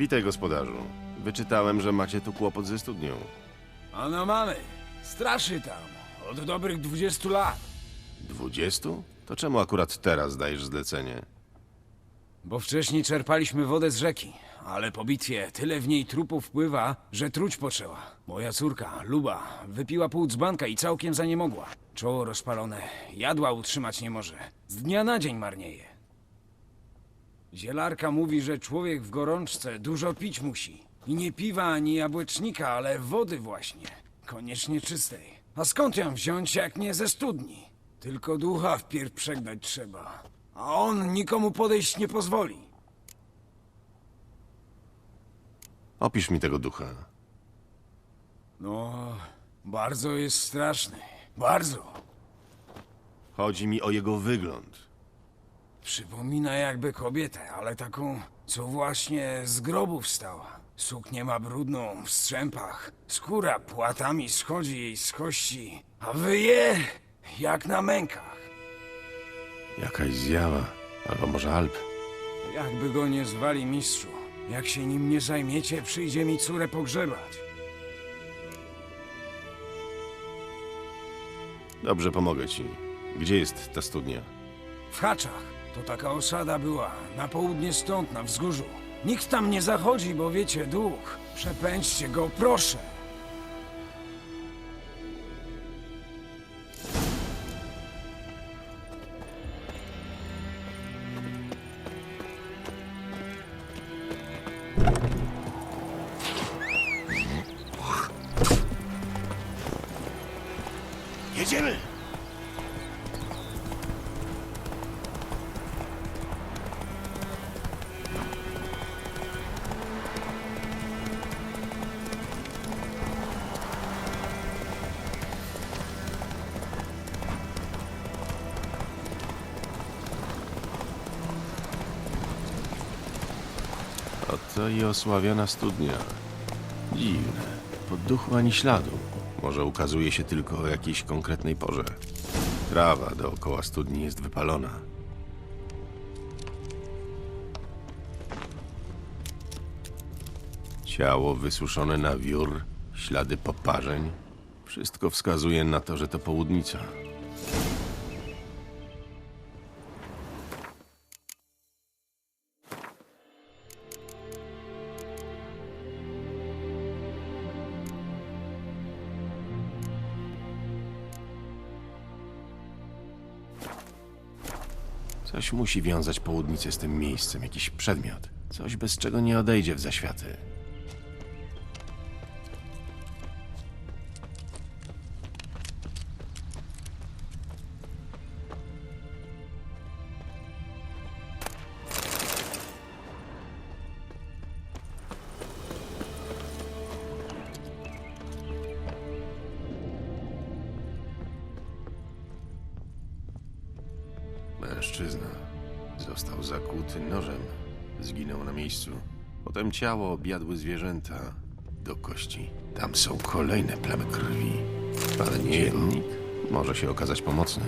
Witaj, gospodarzu. Wyczytałem, że macie tu kłopot ze studnią. Ano mamy. Straszy tam. Od dobrych 20 lat. Dwudziestu? To czemu akurat teraz dajesz zlecenie? Bo wcześniej czerpaliśmy wodę z rzeki. Ale po bitwie tyle w niej trupów pływa, że truć poczęła. Moja córka, Luba, wypiła pół dzbanka i całkiem za nie mogła. Czoło rozpalone, jadła utrzymać nie może. Z dnia na dzień marnieje. Zielarka mówi, że człowiek w gorączce dużo pić musi. I nie piwa ani jabłecznika, ale wody właśnie. Koniecznie czystej. A skąd ją wziąć, jak nie ze studni? Tylko ducha wpierw przegnać trzeba. A on nikomu podejść nie pozwoli. Opisz mi tego ducha. No, bardzo jest straszny. Bardzo. Chodzi mi o jego wygląd. Przypomina jakby kobietę, ale taką, co właśnie z grobu wstała. Suknię ma brudną, w strzępach. Skóra płatami schodzi jej z kości, a wyje jak na mękach. Jakaś zjawa, albo może Alp. Jakby go nie zwali mistrzu. Jak się nim nie zajmiecie, przyjdzie mi córę pogrzebać. Dobrze, pomogę ci. Gdzie jest ta studnia? W Haczach to taka osada była, na południe stąd, na wzgórzu. Nikt tam nie zachodzi, bo wiecie, duch. Przepędźcie go, proszę. Oto i osławiona studnia. Dziwne. Po duchu ani śladu. Może ukazuje się tylko o jakiejś konkretnej porze. Trawa dookoła studni jest wypalona. Ciało wysuszone na wiór, ślady poparzeń. Wszystko wskazuje na to, że to południca. Coś musi wiązać południcę z tym miejscem, jakiś przedmiot. Coś, bez czego nie odejdzie w zaświaty. Mężczyzna został zakuty nożem. Zginął na miejscu. Potem ciało objadły zwierzęta do kości. Tam są kolejne plamy krwi. Ale dziennik może się okazać pomocny.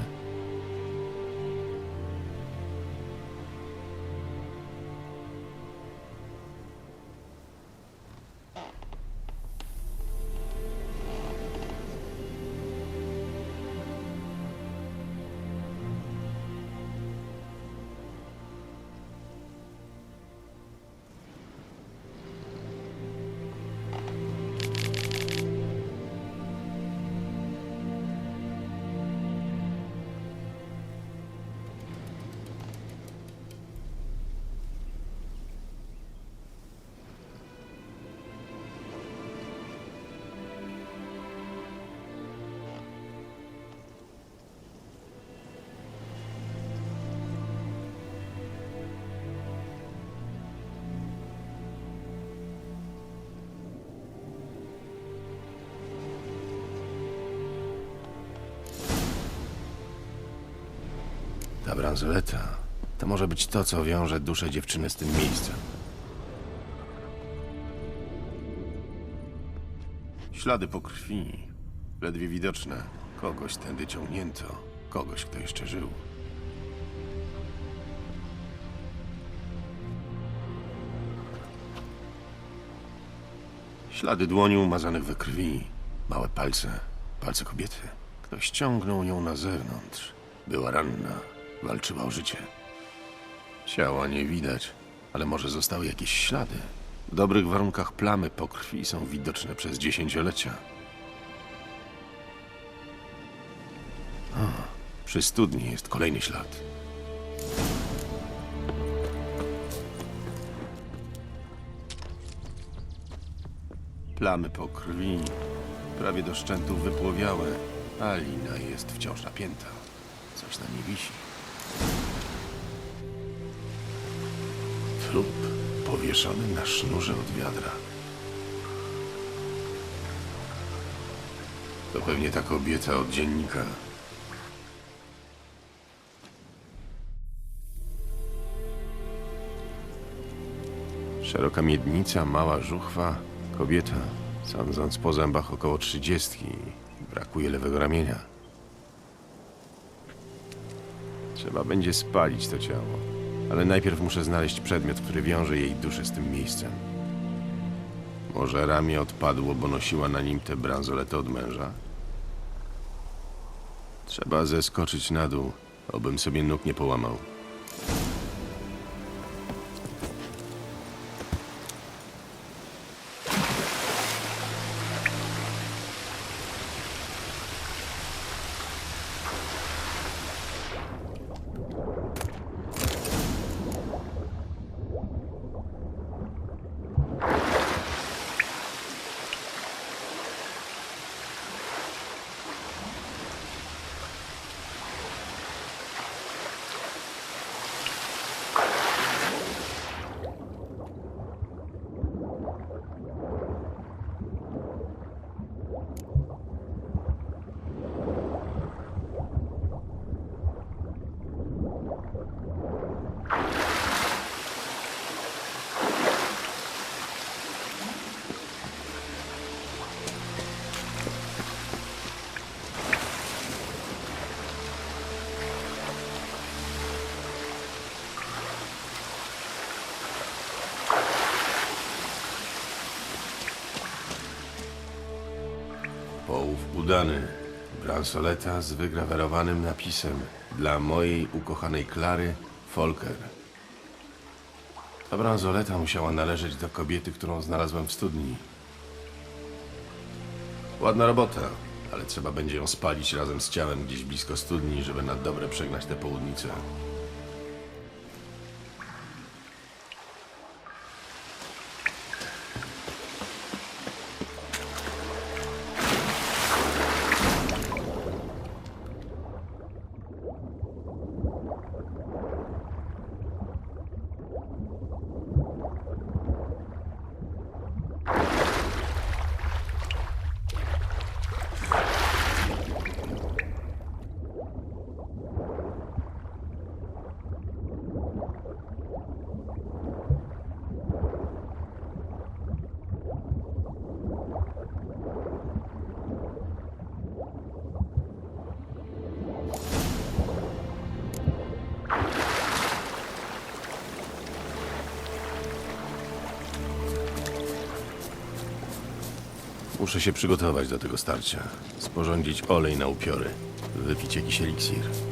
Ta bransoleta to może być to, co wiąże duszę dziewczyny z tym miejscem. Ślady po krwi, ledwie widoczne. Kogoś tędy ciągnięto, kogoś, kto jeszcze żył. Ślady dłoni umazanych we krwi, małe palce, palce kobiety. Ktoś ciągnął ją na zewnątrz. Była ranna, walczyła o życie. Ciała nie widać, ale może zostały jakieś ślady. W dobrych warunkach plamy po krwi są widoczne przez dziesięciolecia. A, przy studni jest kolejny ślad. Plamy po krwi, prawie do szczętów wypłowiałe, a lina jest wciąż napięta. Coś na niej wisi. Powieszony na sznurze od wiadra. To pewnie ta kobieta od dziennika. Szeroka miednica, mała żuchwa, kobieta, sądząc po zębach około trzydziestki. Brakuje lewego ramienia. Trzeba będzie spalić to ciało, ale najpierw muszę znaleźć przedmiot, który wiąże jej duszę z tym miejscem. Może ramię odpadło, bo nosiła na nim tę bransoletę od męża? Trzeba zeskoczyć na dół, obym sobie nóg nie połamał. Udany. Bransoleta z wygrawerowanym napisem dla mojej ukochanej Klary Folker. Ta bransoleta musiała należeć do kobiety, którą znalazłem w studni. Ładna robota, ale trzeba będzie ją spalić razem z ciałem gdzieś blisko studni, żeby na dobre przegnać tę południcę. Muszę się przygotować do tego starcia. Sporządzić olej na upiory. Wypić jakiś eliksir.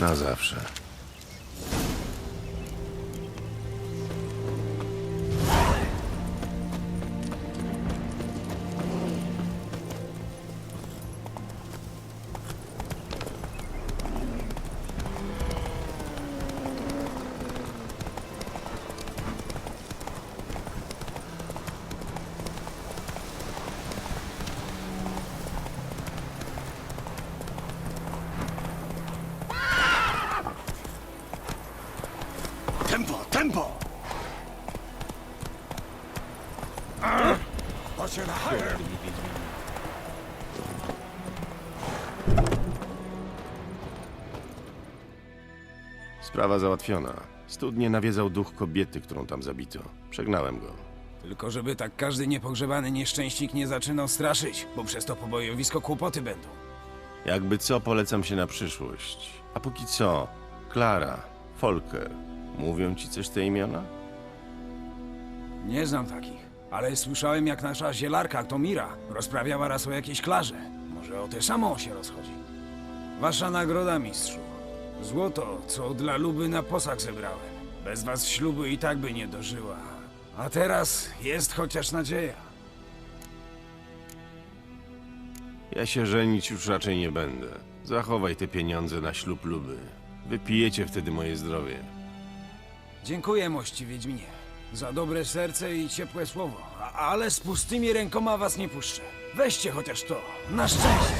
Na zawsze. Sprawa załatwiona. Studnie nawiedzał duch kobiety, którą tam zabito. Przegnałem go. Tylko żeby tak każdy niepogrzebany nieszczęśnik nie zaczynał straszyć, bo przez to pobojowisko kłopoty będą. Jakby co, polecam się na przyszłość. A póki co, Klara, Folker. Mówią ci coś te imiona? Nie znam takich, ale słyszałem jak nasza zielarka Tomira rozprawiała raz o jakiejś klarze. Może o tę samą się rozchodzi. Wasza nagroda, mistrzu. Złoto, co dla Luby na posag zebrałem. Bez was ślubu i tak by nie dożyła. A teraz jest chociaż nadzieja. Ja się żenić już raczej nie będę. Zachowaj te pieniądze na ślub luby. Wypijecie wtedy moje zdrowie. Dziękuję, mości Wiedźminie. Za dobre serce i ciepłe słowo. A, ale z pustymi rękoma was nie puszczę. Weźcie chociaż to. Na szczęście.